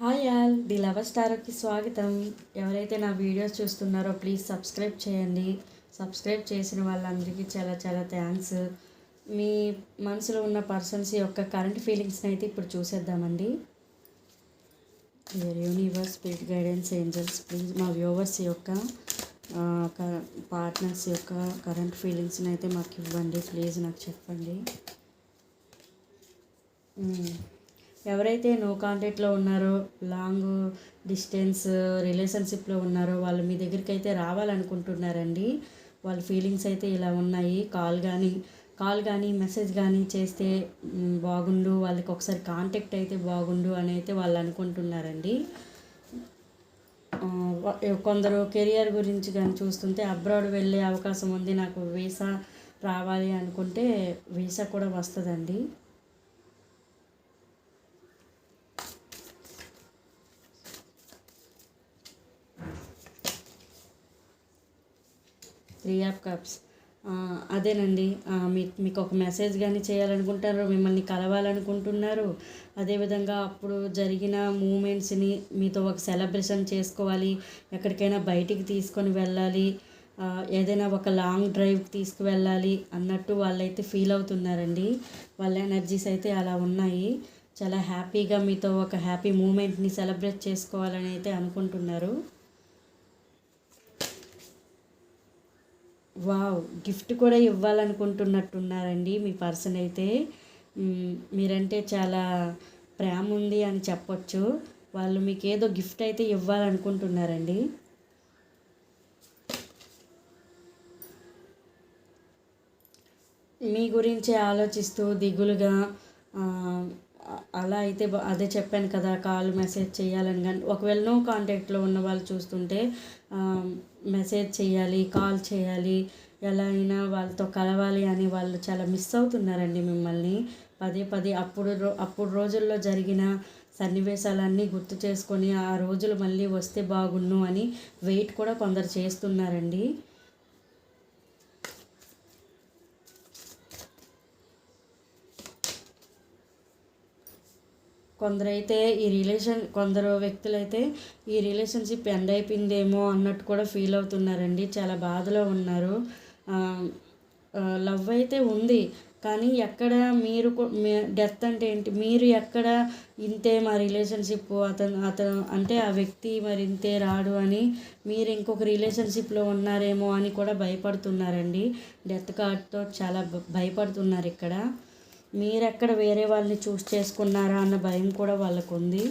Hi all the lover స్టార్కి స్వాగతం. ఎవరైతే నా వీడియోస్ చూస్తున్నారో ప్లీజ్ సబ్స్క్రైబ్ చేయండి. సబ్స్క్రైబ్ చేసిన వాళ్ళందరికీ చాలా చాలా థ్యాంక్స్. మీ మనసులో ఉన్న పర్సన్స్ యొక్క కరెంట్ ఫీలింగ్స్ని అయితే ఇప్పుడు చూసేద్దామండి. Universe spirit guidance angels please మా వ్యూవర్స్ యొక్క పార్ట్నర్స్ యొక్క కరెంట్ ఫీలింగ్స్ని అయితే మాకు ఇవ్వండి. ప్లీజ్ నాకు చెప్పండి. ఎవరైతే నో కాంటాక్ట్లో ఉన్నారో లాంగ్ డిస్టెన్స్ రిలేషన్షిప్లో ఉన్నారో వాళ్ళు మీ దగ్గరికి అయితే రావాలనుకుంటున్నారండి. వాళ్ళ ఫీలింగ్స్ అయితే ఇలా ఉన్నాయి. కాల్ కానీ కాల్ కానీ మెసేజ్ కానీ చేస్తే బాగుండు. వాళ్ళకి ఒకసారి కాంటాక్ట్ అయితే బాగుండు అని అయితే వాళ్ళు అనుకుంటున్నారండి. కొందరు కెరియర్ గురించి కానీ చూస్తుంటే అబ్రాడ్ వెళ్ళే అవకాశం ఉంది నాకు వీసా రావాలి అనుకుంటే వీసా కూడా వస్తుందండి. Three of cups. అదేనండి. మీ మీకు ఒక మెసేజ్ కానీ చేయాలనుకుంటారు మిమ్మల్ని కలవాలనుకుంటున్నారు అదేవిధంగా అప్పుడు జరిగిన మూమెంట్స్ని మీతో ఒక సెలబ్రేషన్ చేసుకోవాలి ఎక్కడికైనా బయటికి తీసుకొని వెళ్ళాలి ఏదైనా ఒక లాంగ్ డ్రైవ్ తీసుకువెళ్ళాలి అన్నట్టు వాళ్ళైతే ఫీల్ అవుతున్నారండి. వాళ్ళ ఎనర్జీస్ అయితే అలా ఉన్నాయి. చాలా హ్యాపీగా మీతో ఒక హ్యాపీ మూమెంట్ని సెలబ్రేట్ చేసుకోవాలని అయితే అనుకుంటున్నారు. వావ్ గిఫ్ట్ కూడా ఇవ్వాలనుకుంటున్నట్టున్నారండి మీ పర్సన్ అయితే. మీరంటే చాలా ప్రేమ ఉంది అని చెప్పొచ్చు. వాళ్ళు మీకు ఏదో గిఫ్ట్ అయితే ఇవ్వాలనుకుంటున్నారండి. మీ గురించి ఆలోచిస్తూ దిగులుగా అలా అయితే అదే చెప్పాను కదా కాల్ మెసేజ్ చేయాలని కానీ ఒకవేళ నో కాంటాక్ట్లో ఉన్న వాళ్ళు చూస్తుంటే మెసేజ్ చేయాలి కాల్ చేయాలి ఎలా అయినా వాళ్ళతో కలవాలి అని వాళ్ళు చాలా మిస్ అవుతున్నారండి మిమ్మల్ని. పదే పదే అప్పుడు రో- అప్పుడు రోజుల్లో జరిగిన సన్నివేశాలన్నీ గుర్తు చేసుకొని ఆ రోజులు మళ్ళీ వస్తే బాగుండు అని వెయిట్ కూడా కొందరు చేస్తున్నారండి. కొందరైతే ఈ రిలేషన్ కొందరు వ్యక్తులైతే ఈ రిలేషన్షిప్ ఎండ్ అయిపోయిందేమో అన్నట్టు కూడా ఫీల్ అవుతున్నారండి. చాలా బాధలో ఉన్నారు. లవ్ అయితే ఉంది. కానీ ఎక్కడ మీరు డెత్ అంటే ఏంటి? మీరు ఎక్కడ ఇంతే మా రిలేషన్షిప్ అతను అతను అంటే ఆ వ్యక్తి మరి ఇంతే రాడు అని మీరు ఇంకొక రిలేషన్షిప్లో ఉన్నారేమో అని కూడా భయపడుతున్నారండి. డెత్ కార్డ్తో చాలా భ- భయపడుతున్నారు ఇక్కడ. మీరెక్కడ వేరే వాళ్ళని చూస్ చేసుకున్నారా అన్న భయం కూడా వాళ్ళకు ఉంది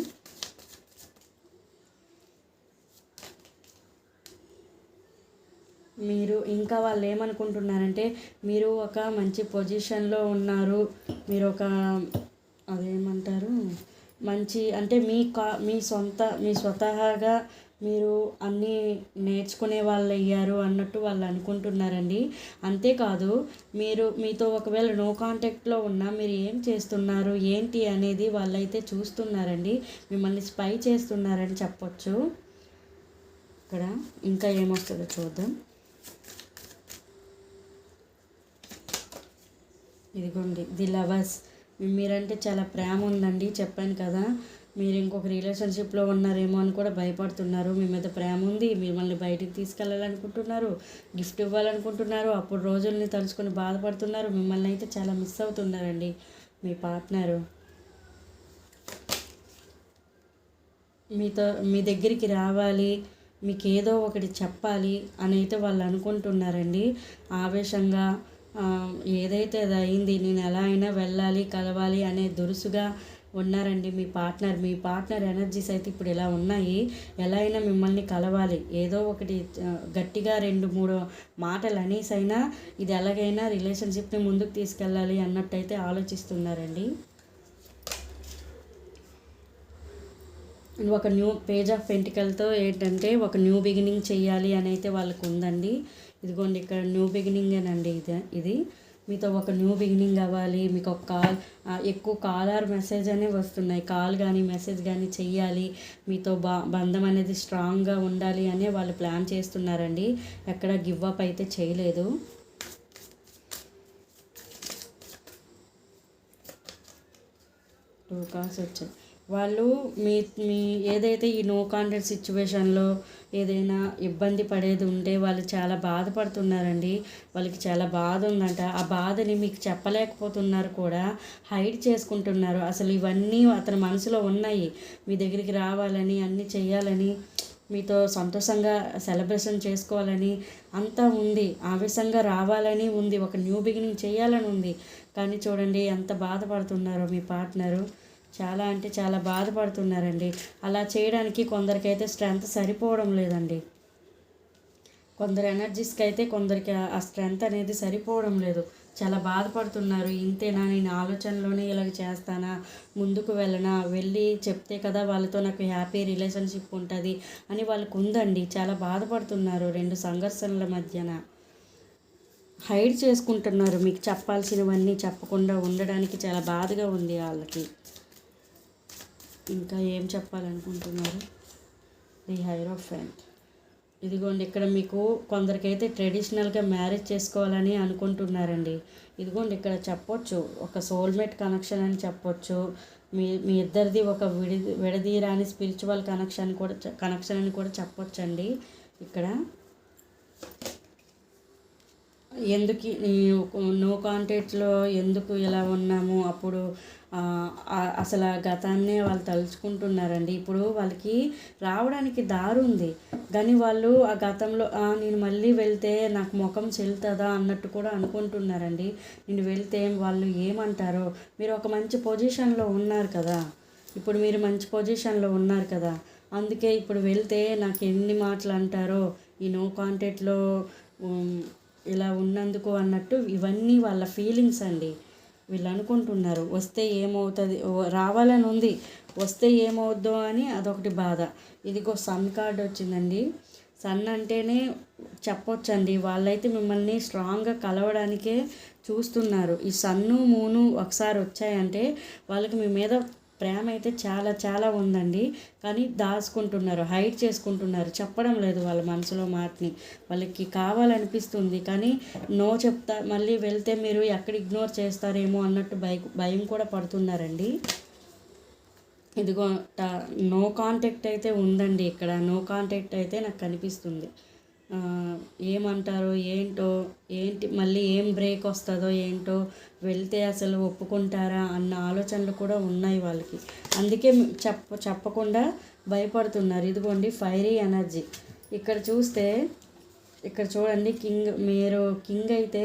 మీరు ఇంకా వాళ్ళు ఏమనుకుంటున్నారంటే మీరు ఒక మంచి పొజిషన్లో ఉన్నారు మీరు ఒక అదేమంటారు మంచి అంటే మీ కా మీ సొంత మీ స్వతహాగా మీరు అన్నీ నేర్చుకునే వాళ్ళు అయ్యారు అన్నట్టు వాళ్ళు అనుకుంటున్నారండి. అంతేకాదు మీరు మీతో ఒకవేళ నో కాంటాక్ట్లో ఉన్నా మీరు ఏం చేస్తున్నారు ఏంటి అనేది వాళ్ళైతే చూస్తున్నారండి. మిమ్మల్ని స్పై చేస్తున్నారని చెప్పొచ్చు. ఇక్కడ ఇంకా ఏమొస్తుందో చూద్దాం. ఇదిగోండి ది లవర్స్. మీరంటే చాలా ప్రేమ ఉందండి చెప్పాను కదా. మీరు ఇంకొక రిలేషన్షిప్లో ఉన్నారేమో అని కూడా భయపడుతున్నారు. మీ మీద ప్రేమ ఉంది. మిమ్మల్ని బయటికి తీసుకెళ్ళాలనుకుంటున్నారు. గిఫ్ట్ ఇవ్వాలనుకుంటున్నారు. అప్పుడు రోజుల్ని తలుచుకొని బాధపడుతున్నారు. మిమ్మల్ని అయితే చాలా మిస్ అవుతున్నారండి మీ పార్ట్నరు. మీతో మీ దగ్గరికి రావాలి. మీకు ఏదో ఒకటి చెప్పాలి అని అయితే వాళ్ళు అనుకుంటున్నారండి. ఆవేశంగా ఏదైతే అది అయింది నేను ఎలా అయినా వెళ్ళాలి కలవాలి అనే దురుసుగా ఉన్నారండి మీ పార్ట్నర్. మీ పార్ట్నర్ ఎనర్జీస్ అయితే ఇప్పుడు ఇలా ఉన్నాయి. ఎలా అయినా మిమ్మల్ని కలవాలి. ఏదో ఒకటి గట్టిగా రెండు మూడు మాటలు అనేసైనా ఇది ఎలాగైనా రిలేషన్షిప్ని ముందుకు తీసుకెళ్ళాలి అన్నట్టయితే ఆలోచిస్తున్నారండి. ఒక న్యూ పేజ్ ఆఫ్ పెంటికల్తో ఏంటంటే ఒక న్యూ బిగినింగ్ చేయాలి అని అయితే వాళ్ళకు ఉందండి ఇదిగోండి ఇక్కడ న్యూ బిగినింగేనండి ఇది ఇది. మీతో ఒక న్యూ బిగినింగ్ అవ్వాలి మీకు ఒక కాల్ ఎక్కువ కాల్ ఆర్ మెసేజ్ అనే వస్తున్నాయి. కాల్ కానీ మెసేజ్ కానీ చెయ్యాలి. మీతో బా బంధం అనేది స్ట్రాంగ్గా ఉండాలి అనే వాళ్ళు ప్లాన్ చేస్తున్నారండి. ఎక్కడ గివ్ అప్ అయితే చేయలేదు. టూ కాల్స్ వచ్చాయి. వాళ్ళు మీ మీ ఏదైతే ఈ నో కాంటాక్ట్ సిచ్యువేషన్లో ఏదైనా ఇబ్బంది పడేది ఉంటే వాళ్ళు చాలా బాధపడుతున్నారండి. వాళ్ళకి చాలా బాధ ఉందంట. ఆ బాధని మీకు చెప్పలేకపోతున్నారు కూడా హైడ్ చేసుకుంటున్నారు. అసలు ఇవన్నీ అతని మనసులో ఉన్నాయి. మీ దగ్గరికి రావాలని అన్నీ చేయాలని మీతో సంతోషంగా సెలబ్రేషన్ చేసుకోవాలని అంతా ఉంది. ఆవేశంగా రావాలని ఉంది. ఒక న్యూ బిగినింగ్ చేయాలని ఉంది. కానీ చూడండి ఎంత బాధపడుతున్నారో మీ పార్ట్నరు చాలా అంటే చాలా బాధపడుతున్నారండి. అలా చేయడానికి కొందరికైతే స్ట్రెంత్ సరిపోవడం లేదండి. కొందరు ఎనర్జీస్కి అయితే కొందరికి ఆ స్ట్రెంత్ అనేది సరిపోవడం లేదు. చాలా బాధపడుతున్నారు. ఇంతేనా? నేను ఆలోచనలోనే ఇలా చేస్తానా? ముందుకు వెళ్ళనా? వెళ్ళి చెప్తే కదా వాళ్ళతో నాకు హ్యాపీ రిలేషన్షిప్ ఉంటుంది అని వాళ్ళకు ఉందండి చాలా బాధపడుతున్నారు రెండు సంఘర్షణల మధ్యన. హైడ్ చేసుకుంటున్నారు. మీకు చెప్పాల్సినవన్నీ చెప్పకుండా ఉండడానికి చాలా బాధగా ఉంది వాళ్ళకి. ఇంకా ఏం చెప్పాలనుకుంటున్నారు? ది హైరోఫెంట్ ఇదిగోండి ఇక్కడ మీకు కొందరికైతే ట్రెడిషనల్గా మ్యారేజ్ చేసుకోవాలని అనుకుంటున్నారండి. ఇదిగోండి ఇక్కడ చెప్పొచ్చు ఒక సోల్మేట్ కనెక్షన్ అని చెప్పొచ్చు. మీ మీ ఇద్దరిది ఒక విడి విడదీరాని స్పిరిచువల్ కనెక్షన్ కూడా కనెక్షన్ అని కూడా చెప్పొచ్చండి. ఇక్కడ ఎందుకు నో కాంటాక్ట్లో ఎందుకు ఇలా ఉన్నాము? అప్పుడు అసలు ఆ గతాన్నే వాళ్ళు తలుచుకుంటున్నారండి. ఇప్పుడు వాళ్ళకి రావడానికి దారి ఉంది కానీ వాళ్ళు ఆ గతంలో నేను మళ్ళీ వెళ్తే నాకు ముఖం చెల్లుతుందా? అన్నట్టు కూడా అనుకుంటున్నారండి. నేను వెళ్తే వాళ్ళు ఏమంటారో? మీరు ఒక మంచి పొజిషన్లో ఉన్నారు కదా. ఇప్పుడు మీరు మంచి పొజిషన్లో ఉన్నారు కదా. అందుకే ఇప్పుడు వెళ్తే నాకు ఎన్ని మాటలు అంటారో ఈ నో కాంటాక్ట్లో ఇలా ఉన్నందుకు అన్నట్టు ఇవన్నీ వాళ్ళ ఫీలింగ్స్ అండి. వీళ్ళు అనుకుంటున్నారు వస్తే ఏమవుతుంది? రావాలని ఉంది. వస్తే ఏమవుద్దో అని అదొకటి బాధ. ఇదిగో సన్ కార్డ్ వచ్చిందండి. సన్ అంటేనే చెప్పొచ్చండి. వాళ్ళైతే మిమ్మల్ని స్ట్రాంగ్గా కలవడానికే చూస్తున్నారు. ఈ సన్ను మూను ఒకసారి వచ్చాయంటే వాళ్ళకి మీ మీద ప్రేమ అయితే చాలా చాలా ఉందండి. కానీ దాచుకుంటున్నారు హైడ్ చేసుకుంటున్నారు. చెప్పడం లేదు వాళ్ళ మనసులో మాటని వాళ్ళకి కావాలనిపిస్తుంది కానీ నో చెప్తా మళ్ళీ వెళ్తే మీరు ఎక్కడ ఇగ్నోర్ చేస్తారేమో అన్నట్టు భయ భయం కూడా పడుతున్నారండి. ఇదిగో నో కాంటాక్ట్ అయితే ఉందండి ఇక్కడ. నో కాంటాక్ట్ అయితే నాకు కనిపిస్తుంది. ఏమంటారో ఏంటో ఏంటి మళ్ళీ ఏం బ్రేక్ వస్తుందో ఏంటో వెళ్తే అసలు ఒప్పుకుంటారా అన్న ఆలోచనలు కూడా ఉన్నాయి వాళ్ళకి. అందుకే చెప్ప చెప్పకుండా భయపడుతున్నారు. ఇదిగోండి ఫైరీ ఎనర్జీ ఇక్కడ చూస్తే ఇక్కడ చూడండి కింగ్ మీరు కింగ్ అయితే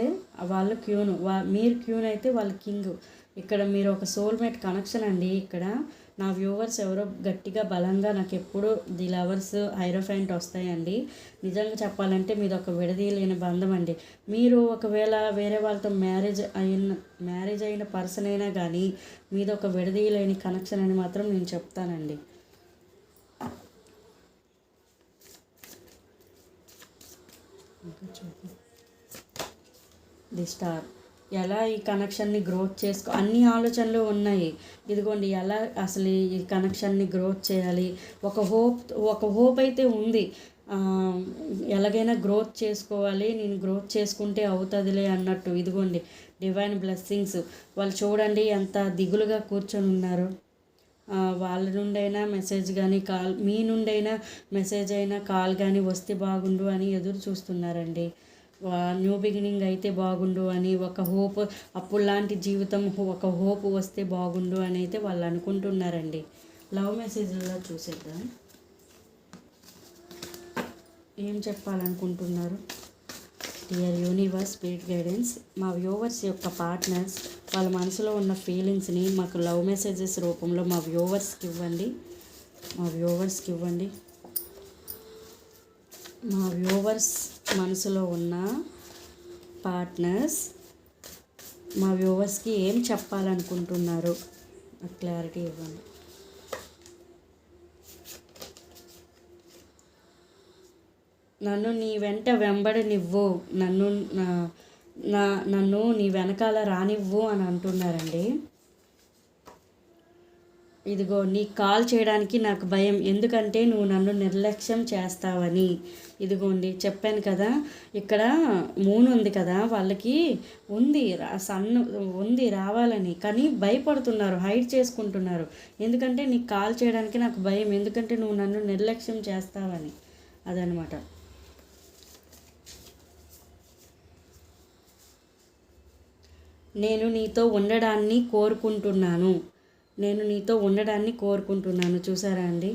వాళ్ళు క్యూను. వా మీరు క్యూన్ అయితే వాళ్ళు కింగ్ ఇక్కడ మీరు ఒక సోల్మేట్ కనెక్షన్ అండి ఇక్కడ. నా వ్యూవర్స్ ఎవరో గట్టిగా బలంగా నాకు ఎప్పుడూ ది లవర్స్ హైరోఫైంట్ వస్తాయండి. నిజంగా చెప్పాలంటే మీది ఒక విడదీయలేని బంధం అండి మీరు ఒకవేళ వేరే వాళ్ళతో మ్యారేజ్ అయిన మ్యారేజ్ అయిన పర్సన్ అయినా కానీ మీది ఒక విడదీయలేని కనెక్షన్ అని మాత్రం నేను చెప్తానండి. The star. ఎలా ఈ కనెక్షన్ని గ్రోత్ చేసుకో అన్ని ఆలోచనలు ఉన్నాయి. ఇదిగోండి ఎలా అసలు ఈ కనెక్షన్ని గ్రోత్ చేయాలి? ఒక హోప్ ఒక హోప్ అయితే ఉంది. ఎలాగైనా గ్రోత్ చేసుకోవాలి నేను గ్రోత్ చేసుకుంటే అవుతుందిలే అన్నట్టు. ఇదిగోండి డివైన్ బ్లెస్సింగ్స్ వాళ్ళు చూడండి ఎంత దిగులుగా కూర్చొని ఉన్నారు. వాళ్ళ నుండైనా మెసేజ్ కానీ కాల్ మీ నుండైనా మెసేజ్ అయినా కాల్ కానీ వస్తే బాగుండు అని ఎదురు చూస్తున్నారండి. న్యూ బిగినింగ్ అయితే బాగుండు అని ఒక హోప్ అప్పుడు లాంటి జీవితం ఒక హోప్ వస్తే బాగుండు అని అయితే వాళ్ళు అనుకుంటున్నారండి. లవ్ మెసేజ్లో చూసేద్దాం. ఏం చెప్పాలనుకుంటున్నారు? డియర్ యూనివర్స్ స్పిరిట్ గైడెన్స్ మా వ్యూవర్స్ యొక్క పార్ట్నర్స్ వాళ్ళ మనసులో ఉన్న ఫీలింగ్స్ని మాకు లవ్ మెసేజెస్ రూపంలో మా వ్యూవర్స్కి ఇవ్వండి. మా వ్యూవర్స్కి ఇవ్వండి. మా వ్యూవర్స్ మనసులో ఉన్న పార్ట్నర్స్ మా వ్యూవర్స్కి ఏం చెప్పాలనుకుంటున్నారు? క్లారిటీ ఇవ్వండి. నన్ను నీ వెంట వెంబడనివ్వు నన్ను నా నన్ను నీ వెనకాల రానివ్వు అని అంటున్నారండి. ఇదిగో నీకు కాల్ చేయడానికి నాకు భయం. ఎందుకంటే నువ్వు నన్ను నిర్లక్ష్యం చేస్తావని. ఇదిగోండి చెప్పాను కదా ఇక్కడ మూన్ ఉంది కదా వాళ్ళకి ఉంది సన్ ఉంది రావాలని. కానీ భయపడుతున్నారు హైడ్ చేసుకుంటున్నారు. ఎందుకంటే నీకు కాల్ చేయడానికి నాకు భయం. ఎందుకంటే నువ్వు నన్ను నిర్లక్ష్యం చేస్తావని. అదనమాట నేను నీతో ఉండడాన్ని కోరుకుంటున్నాను. నేను నీతో ఉండడాన్ని కోరుకుంటున్నాను. చూసారా అండి?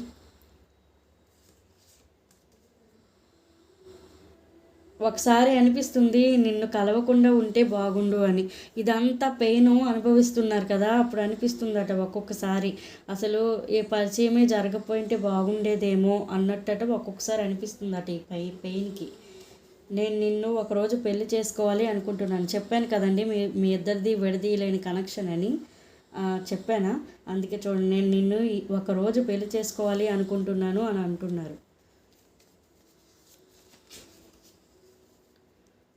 ఒకసారి అనిపిస్తుంది నిన్ను కలవకుండా ఉంటే బాగుండు అని. ఇదంతా పెయిన్ అనుభవిస్తున్నారు కదా అప్పుడు అనిపిస్తుందట ఒక్కొక్కసారి. అసలు ఏ పరిచయమే జరగపోయింటే బాగుండేదేమో అన్నట్టట ఒక్కొక్కసారి అనిపిస్తుందట ఈ పై పెయిన్కి. నేను నిన్ను ఒకరోజు పెళ్ళి చేసుకోవాలి అనుకుంటున్నాను. చెప్పాను కదండి మీ మీ ఇద్దరిది విడదీయలేని లేని కనెక్షన్ అని. చెప్పానా? అందుకే చూడండి నేను నిన్ను ఒకరోజు పెళ్ళి చేసుకోవాలి అనుకుంటున్నాను అని అంటున్నారు.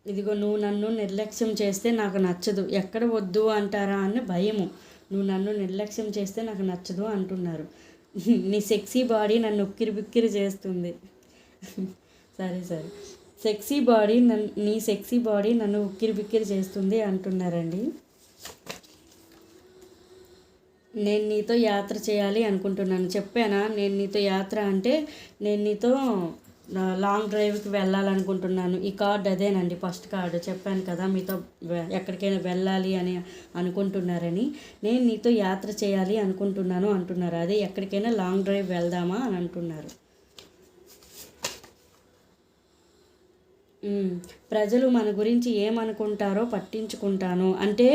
ఇదిగో నువ్వు నన్ను నిర్లక్ష్యం చేస్తే నాకు నచ్చదు. ఎక్కడ వద్దు అంటారా అని భయము. నువ్వు నన్ను నిర్లక్ష్యం చేస్తే నాకు నచ్చదు అంటున్నారు. నీ సెక్సీ బాడీ నన్ను ఉక్కిరి బిక్కిరి చేస్తుంది. సరే సరే. సెక్సీ బాడీ నన్ను నీ సెక్సీ బాడీ నన్ను ఉక్కిరి బిక్కిరి చేస్తుంది అంటున్నారండి. నేను నీతో యాత్ర చేయాలి అనుకుంటున్నాను. చెప్పానా? నేను నీతో యాత్ర అంటే నేను నీతో లాంగ్ డ్రైవ్కి వెళ్ళాలనుకుంటున్నాను. ఈ కార్డ్ అదేనండి ఫస్ట్ కార్డు. చెప్పాను కదా మీతో ఎక్కడికైనా వెళ్ళాలి అని అనుకుంటున్నారని. నేను నీతో యాత్ర చేయాలి అనుకుంటున్నాను అంటున్నారు. అదే ఎక్కడికైనా లాంగ్ డ్రైవ్ వెళ్దామా అని అంటున్నారు. ప్రజలు మన గురించి ఏమనుకుంటారో పట్టించుకుంటాను. అంటే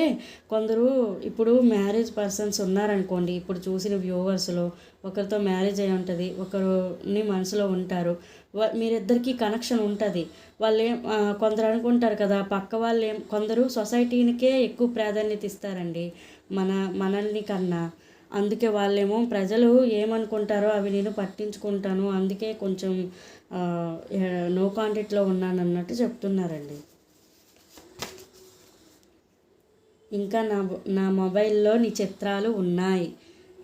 కొందరు ఇప్పుడు మ్యారేజ్ పర్సన్స్ ఉన్నారనుకోండి ఇప్పుడు చూసిన వ్యూవర్స్లో ఒకరితో మ్యారేజ్ అయి ఉంటుంది ఒకరుని మనసులో ఉంటారు. మీరిద్దరికీ కనెక్షన్ ఉంటుంది. వాళ్ళు ఏం కొందరు అనుకుంటారు కదా పక్క వాళ్ళు ఏం కొందరు సొసైటీనికే ఎక్కువ ప్రాధాన్యత ఇస్తారండి మన మనల్ని కన్నా. అందుకే వాళ్ళేమో ప్రజలు ఏమనుకుంటారో అవి నేను పట్టించుకుంటాను అందుకే కొంచెం నో కాంటాక్ట్లో ఉన్నానన్నట్టు చెప్తున్నారండి. ఇంకా నా నా మొబైల్లో నీ చిత్రాలు ఉన్నాయి.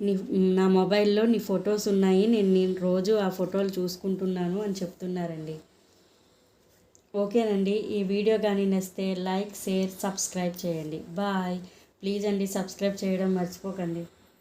నీ నా మొబైల్లో నీ ఫొటోస్ ఉన్నాయి. నేను నేను రోజు ఆ ఫోటోలు చూసుకుంటున్నాను అని చెప్తున్నారండి. ఓకేనండి. ఈ వీడియో కానీ నచ్చితే లైక్ షేర్ సబ్స్క్రైబ్ చేయండి. బాయ్. ప్లీజ్ అండి సబ్స్క్రైబ్ చేయడం మర్చిపోకండి.